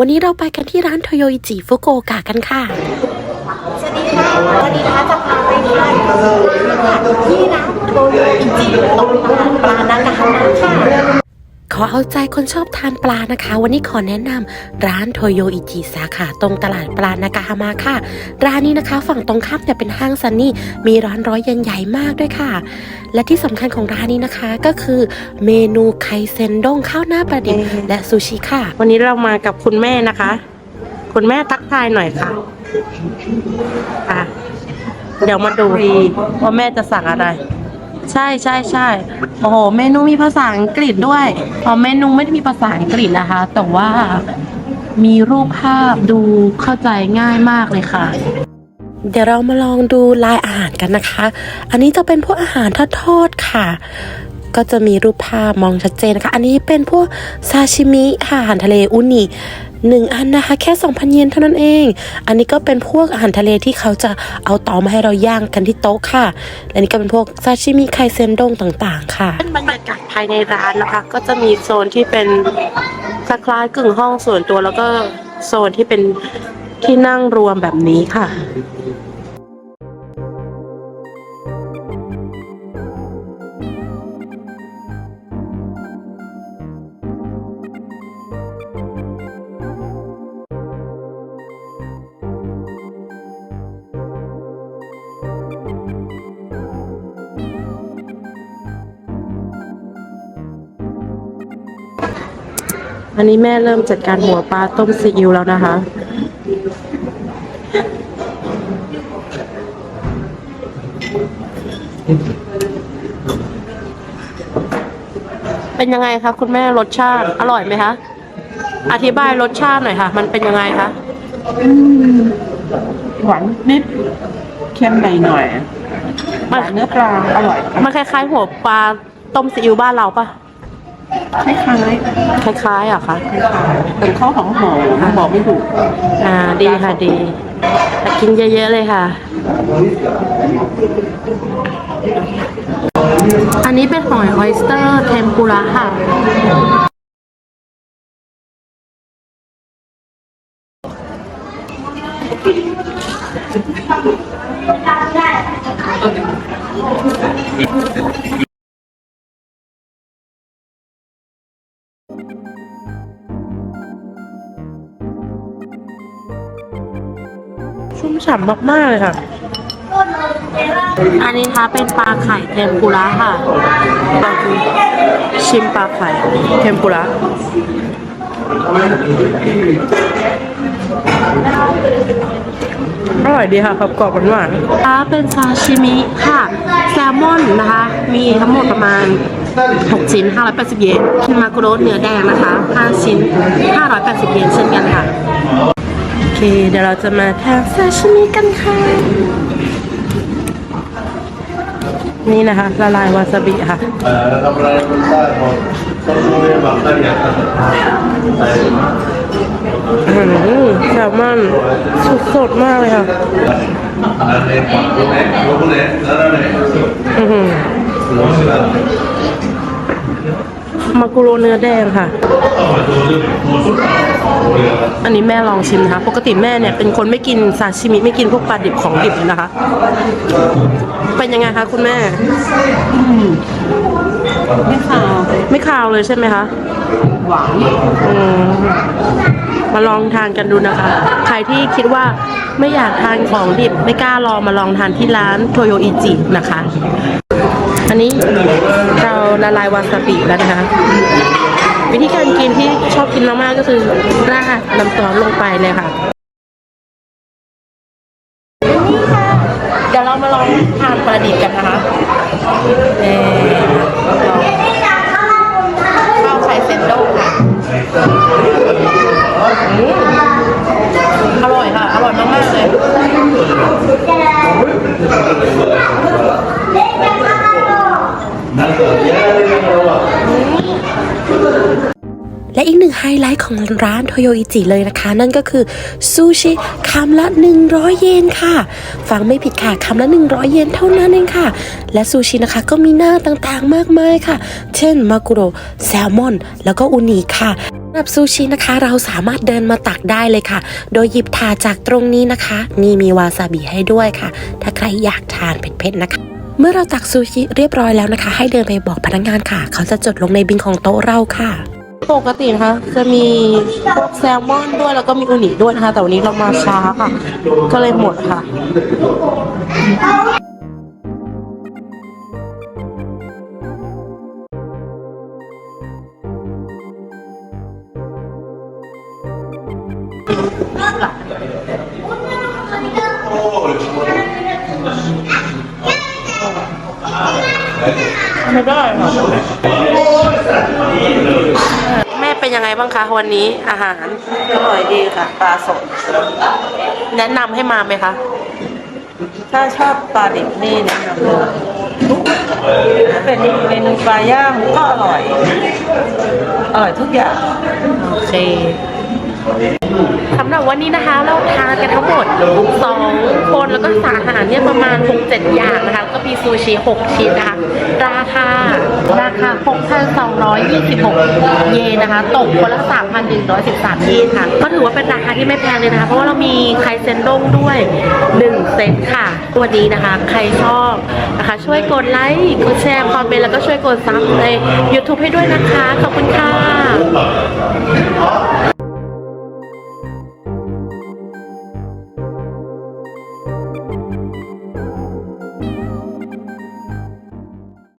วันนี้เราไปกันที่ร้านโทโยอิจิฟุโกโอกะกันค่ะ สวัสดีค่ะ วันนี้นะคะจะพาไปทานที่ร้านโทโยอิจิตรงตลาดปลานากาฮามะค่ะ ขอเอาใจคนชอบทานปลานะคะ วันนี้ขอแนะนำร้านโทโยอิจิสาขาตรงตลาดปลานากาฮามาค่ะ ร้านนี้นะคะ ฝั่งตรงข้ามเนี่ยเป็นห้างซันนี่มีร้านร้อยเย็นใหญ่มากด้วยค่ะ และที่สำคัญของร้านนี้นะคะก็คือเมนูไคเซนด้งข้าวหน้าปลาดิบและซูชิค่ะ วันนี้เรามากับคุณแม่นะคะ คุณแม่ทักทายหน่อยค่ะอะเดี๋ยวมาดูว่าแม่จะสั่งอะไร ใช่ใช่ใช่โอ้โห เมนูมีภาษาอังกฤษด้วยอ๋อเมนูไม่ได้มีภาษาอังกฤษนะคะ แต่ว่ามีรูปภาพดูเข้าใจง่ายมากเลยค่ะ เดี๋ยวเรามาลองดูลายอาหารกันนะคะ อันนี้จะเป็นพวกอาหารทอดๆค่ะ ก็จะมีรูปภาพมองชัดเจนนะคะ อันนี้เป็นพวกซาชิมิค่ะอาหารทะเลอุนิ หนึ่งอันนะคะ แค่ 2,000 เยนเท่านั้นเอง อันนี้ก็เป็นพวกอาหารทะเลที่เขาจะเอาเตามาให้เราย่างกันที่โต๊ะค่ะ และนี่ก็เป็นพวกซาชิมิไคเซนดงต่างๆ ค่ะเป็นบรรยากาศภายในร้านนะคะ ก็จะมีโซนที่เป็นคล้ายๆกึ่งห้องส่วนตัวแล้วก็โซนที่เป็นที่นั่งรวมแบบนี้ค่ะ อันนี้แม่เริ่มจัดการหัวปลาต้มซีอิ๊วแล้วนะคะ เป็นยังไงคะคุณแม่รสชาติอร่อยไหมคะ อธิบายรสชาติหน่อยค่ะ มันเป็นยังไงคะหวานนิดเค็มหน่อยหน่อยหวานเนื้อปลาอร่อย มันคล้ายๆหัวปลาต้มซีอิ๊วบ้านเราปะ คล้ายคล้ายๆอะคะๆแต่ข้าวหอมหอมบอกไม่ถูกอ่าดีค่ะดีแต่กินเยอะๆเลยค่ะ อันนี้เป็นหอยออยสเตอร์เทมปุระค่ะ ชุ่มฉ่ำมาก ๆ เลยค่ะ อันนี้นะคะเป็นปลาไข่เทมปุระค่ะลองดูชิมปลาไข่เทมปุระอร่อยดีค่ะครับกรอบหวานๆอ่าเป็นซาชิมิค่ะ แซลมอนนะคะ มีทั้งหมดประมาณ 6 ชิ้น 580 เยนคิมากุโรเนื้อแดงนะคะ 5 ชิ้น 580 เยนเช่นกันค่ะ โอเค เดี๋ยวเราจะมาทานซาชิมิกันค่ะ นี่นะคะ ละลายวาซาบิค่ะอืมแซลมอนสดสดมากเลยค่ะอือ มากุโรเนื้อแดงค่ะ อันนี้แม่ลองชิมนะคะปกติแม่เนี่ยเป็นคนไม่กินซาชิมิไม่กินพวกปลาดิบของดิบเลยนะคะ เป็นยังไงคะคุณแม่ไม่ขาว ไม่คาวเลยใช่ไหมคะ หวานอืมมาลองทานกันดูนะคะ ใครที่คิดว่าไม่อยากทานของดิบ ไม่กล้าลองมาลองทานที่ร้านโทโยอิจินะคะ อันนี้เรา ละลายวาซาบิแล้วนะคะ วิธีการกินที่ชอบกินมากๆก็คือราดน้ำซอสลงไปเลยค่ะเดี๋ยวเรามาลองทานปลาดิบกันนะคะ ของร้านโทโยอิจิเลยนะคะ นั่นก็คือซูชิคำละ 100 เยนค่ะ ฟังไม่ผิดค่ะคำละ 100 เยนเท่านั้นเองค่ะ และซูชินะคะก็มีหน้าต่างๆมากมายค่ะ เช่นมากุโรแซลมอน แล้วก็อุนิค่ะสำหรับซูชินะคะ เราสามารถเดินมาตักได้เลยค่ะ โดยหยิบถาดจากตรงนี้นะคะ นี่มีวาซาบิให้ด้วยค่ะ ถ้าใครอยากทานเผ็ดๆนะคะเมื่อเราตักซูชิเรียบร้อยแล้วนะคะ ให้เดินไปบอกพนักงานค่ะ เขาจะจดลงในบินของโต๊ะเราค่ะ ปกตินะคะจะมีพวกแซลมอนด้วยแล้วก็มีอูนิด้วยนะคะ แต่วันนี้เรามาช้าค่ะ ก็เลยหมดค่ะ ไม่ได้ค่ะแม่เป็นยังไงบ้างคะวันนี้อาหาร อร่อยดีค่ะ ปลาสด แนะนำให้มาไหมคะ ถ้าชอบปลาดิบนี่แนะนำเลยถ้าเป็นเมนูปลาย่างก็อร่อย อร่อยทุกอย่าง โอเค สำหรับวันนี้นะคะเราทานกันทั้งหมด 2 คนแล้วก็สาอาหารเนี่ยประมาณ 6-7 อย่างนะคะแล้วก็มีซูชิ 6 ชิ้นนะคะ ราคา ราคา 6,226 เยนนะคะ ตกคนละ 3,113 เยนค่ะ ก็ถือว่าเป็นราคาที่ไม่แพงเลยนะคะ เพราะว่าเรามีไคเซนด้งด้วย 1 เซตค่ะ วันนี้นะคะ ใครชอบนะคะ ช่วยกดไลค์ กดแชร์ คอมเมนต์ แล้วก็ช่วยกดซับใน YouTube ให้ด้วยนะคะ ขอบคุณค่ะ